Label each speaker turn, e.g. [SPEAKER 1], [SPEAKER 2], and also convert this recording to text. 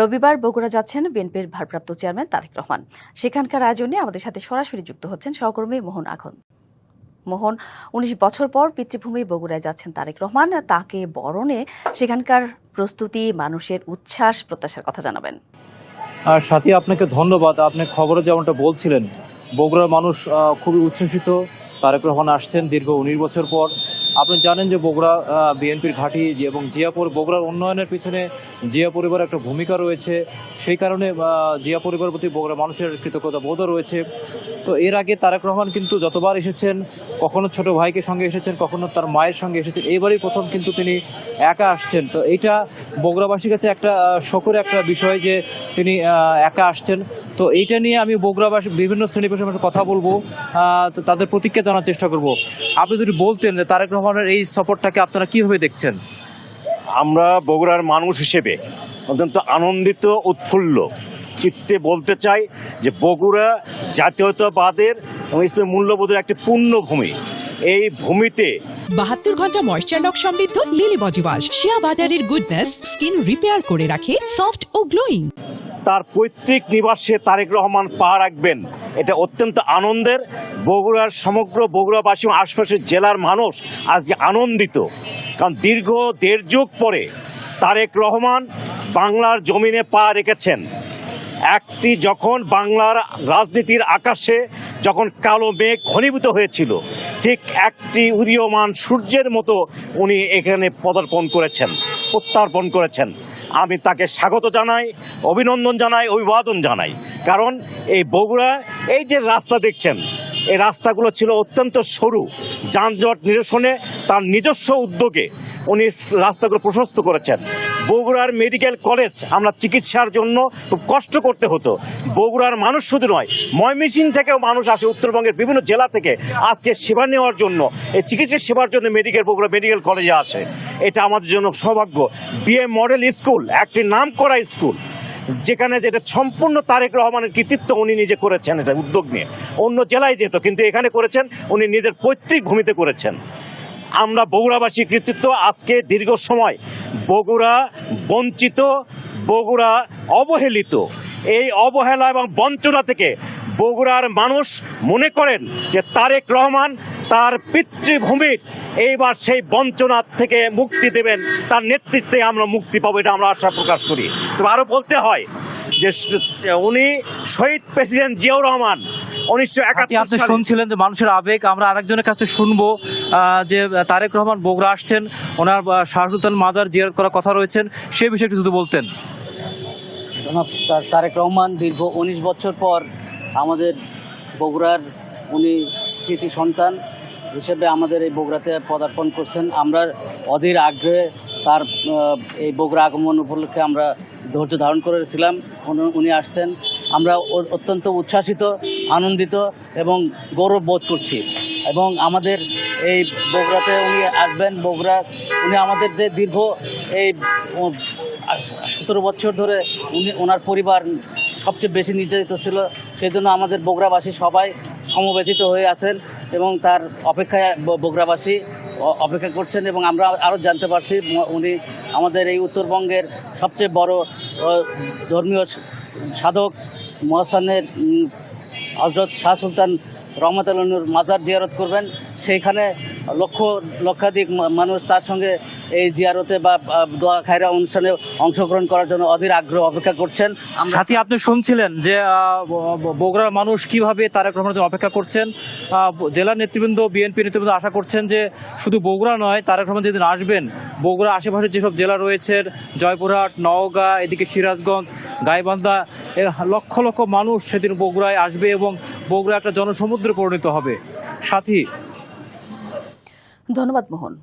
[SPEAKER 1] রবিবার বগুড়া যাচ্ছেন বিএনপির ভারপ্রাপ্ত চেয়ারম্যান তারেক রহমান। সেখানকার আয়োজনে আমাদের সাথে সরাসরি যুক্ত হচ্ছেন সহকর্মী মোহন আখন। মোহন, উনিশ বছর পর পিতৃভূমি বগুড়ায় যাচ্ছেন তারেক রহমান। তাকে বরণে সেখানকার প্রস্তুতি, মানুষের উচ্ছ্বাস, প্রত্যাশার কথা জানাবেন।
[SPEAKER 2] আর সাথী, আপনাকে ধন্যবাদ। আপনি খবরে যেমনটা বলছিলেন, বগুড়ার মানুষ খুবই উচ্ছ্বসিত। তারেক রহমান আসছেন দীর্ঘ উনিশ বছর পর। আপনি জানেন যে বগুড়া বিএনপির ঘাঁটি এবং জিয়াপুর, বগুড়ার উন্নয়নের পিছনে জিয়া পরিবার একটা ভূমিকা রয়েছে। সেই কারণে জিয়া পরিবার প্রতি বগুড়া মানুষের কৃতজ্ঞতা বোধও রয়েছে। তো এর আগে তারেক রহমান কিন্তু যতবার এসেছেন কখনো ছোট ভাইকে সঙ্গে এসেছেন কখনো তার মায়ের সঙ্গে এসেছেন। এইবারই প্রথম কিন্তু তিনি একা আসছেন। তো এইটা বগুড়াবাসীর কাছে একটা আহ, একটা বিষয় যে তিনি একা আসছেন। তো এইটা নিয়ে আমি বগুড়াবাসী বিভিন্ন শ্রেণি পেশার সাথে কথা বলব তাদের প্রতিক্রিয়া জানার চেষ্টা করব। আপনি যদি বলতেন যে তারেক রহমানের এই সফরটাকে আপনারা কীভাবে দেখছেন?
[SPEAKER 3] আমরা বগুড়ার মানুষ হিসেবে অত্যন্ত আনন্দিত উৎফুল্ল। চিত্তে বলতে চাই যে বগুড়া জাতীয়তাবাদের এবং ইসলামের মূল্যবোধের একটি পূর্ণভূমি। এই ভূমিতে
[SPEAKER 4] বাহাত্তর ঘণ্টা ময়শ্চার লক সমৃদ্ধ লিলি বডি ওয়াশ শিয়া বাটারের গুডনেস স্কিন রিপেয়ার করে রাখে সফট ও গ্লোয়িং
[SPEAKER 3] তার পৈতৃক নিবাসে তারেক রহমান পা রাখবেন। এটা অত্যন্ত আনন্দের। বগুড়ার সমগ্র বগুড়াবাসী এবং আশপাশের জেলার মানুষ আজকে আনন্দিত। কারণ দীর্ঘ দেড় যুগ পরে তারেক রহমান বাংলার জমিনে পা রেখেছেন। একটি যখন বাংলার রাজনীতির আকাশে যখন কালো মেঘ ঘনীভূত হয়েছিল, ঠিক একটি উদীয়মান সূর্যের মতো উনি এখানে পদার্পণ করেছেন, প্রত্যার্পণ করেছেন। আমি তাকে স্বাগত জানাই, অভিনন্দন জানাই, অভিবাদন জানাই। কারণ এই বগুড়া, এই যে রাস্তা দেখছেন, এই রাস্তাগুলো ছিল অত্যন্ত সরু। যানজট নিরসনে তার নিজস্ব উদ্যোগে উনি রাস্তাগুলো প্রশস্ত করেছেন। বগুড়ার মেডিকেল কলেজ আমরা চিকিৎসার জন্য খুব কষ্ট করতে হতো। বগুড়ার মানুষ শুধু নয়, ময়মনসিংহ থেকেও মানুষ আসে, উত্তরবঙ্গের বিভিন্ন জেলা থেকে আজকে সেবা নেওয়ার জন্য, এই চিকিৎসা সেবার জন্য মেডিকেল, বগুড়া মেডিকেল কলেজে আসে। এটা আমাদের জন্য সৌভাগ্য। বিএ মডেল স্কুল, একটি নাম করা স্কুল, যেখানে যেটা সম্পূর্ণ তারেক রহমানের কৃতিত্ব উনি নিজে করেছেন, এটা উদ্যোগ নিয়ে। অন্য জেলায় যেত, কিন্তু এখানে করেছেন, উনি নিজের পৈতৃক ভূমিতে করেছেন। আমরা বগুড়াবাসী কৃতিত্ব আজকে দীর্ঘ সময় বগুড়া বঞ্চিত, বগুড়া অবহেলিত। এই অবহেলা এবং বঞ্চনা থেকে বগুড়ার মানুষ মনে করেন যে তারেক রহমান তার পিতৃভূমির এইবার সেই বঞ্চনা থেকে মুক্তি দেবেন, তার নেতৃত্বে আমরা মুক্তি পাবো এটা আমরা আশা প্রকাশ করি। তবে আরও বলতে হয় যে উনি শহীদ প্রেসিডেন্ট জিয়াউর রহমান উনিশশো
[SPEAKER 2] আপনি আপনি শুনছিলেন যে মানুষের আবেগ আমরা আরেকজনের কাছে শুনব যে তারেক রহমান বগুড়া আসছেন ওনার আহ, শাহ সুলতান মাজার জিয়ারত করার কথা রয়েছেন সেই বিষয়ে একটু যদি বলতেন।
[SPEAKER 5] জনাব তারেক রহমান দীর্ঘ উনিশ বছর পর আমাদের বগুড়ার উনি কৃতি সন্তান হিসেবে আমাদের এই বগুড়াতে পদার্পণ করছেন। আমরা অধীর আগ্রহে তার এই বগুড়া আগমন উপলক্ষে আমরা ধৈর্য ধারণ করেছিলাম। উনি- আসছেন। আমরা অত্যন্ত উচ্ছ্বাসিত, আনন্দিত এবং গৌরব বোধ করছি। এবং আমাদের এই বগুড়াতে উনি আসবেন, বগুড়া, উনি আমাদের যে দীর্ঘ এই সতেরো বছর ধরে উনি, ওনার পরিবার সবচেয়ে বেশি নির্যাতিত ছিল সেই জন্য আমাদের বগুড়াবাসী সবাই সমবেথিত হয়ে আছেন এবং তার অপেক্ষায় বগুড়াবাসী অপেক্ষা করছেন এবং আমরা আরও জানতে পারছি উনি আমাদের এই উত্তরবঙ্গের সবচেয়ে বড় ধর্মীয় সাধক মহাসানের হজরত শাহ সুলতান রহমতুল্লাহর মাজার জিয়ারত করবেন। সেইখানে লক্ষ লক্ষাধিক মানুষ তার সঙ্গে এই জিয়ারতে বা দোয়া খায়রা অনুষ্ঠানে অংশগ্রহণ করার জন্য অধীর আগ্রহ অপেক্ষা করছেন।
[SPEAKER 2] সাথী, আপনি শুনছিলেন যে বগুড়ার মানুষ কীভাবে তারেক রহমানের জন্য অপেক্ষা করছেন? জেলার নেতৃবৃন্দ, বিএনপি নেতৃবৃন্দ আশা করছেন যে, শুধু বগুড়া নয়, তারেক রহমান যেদিন আসবেন বগুড়া আশেপাশে যেসব জেলা রয়েছে, জয়পুরহাট, নওগাঁ, এদিকে সিরাজগঞ্জ, গাইবান্ধা লক্ষ লক্ষ মানুষ সেদিন বগুড়ায় আসবে এবং বগুড়া একটা জনসমুদ্রে পরিণত হবে। সাথী
[SPEAKER 1] ধন্যবাদ মোহন।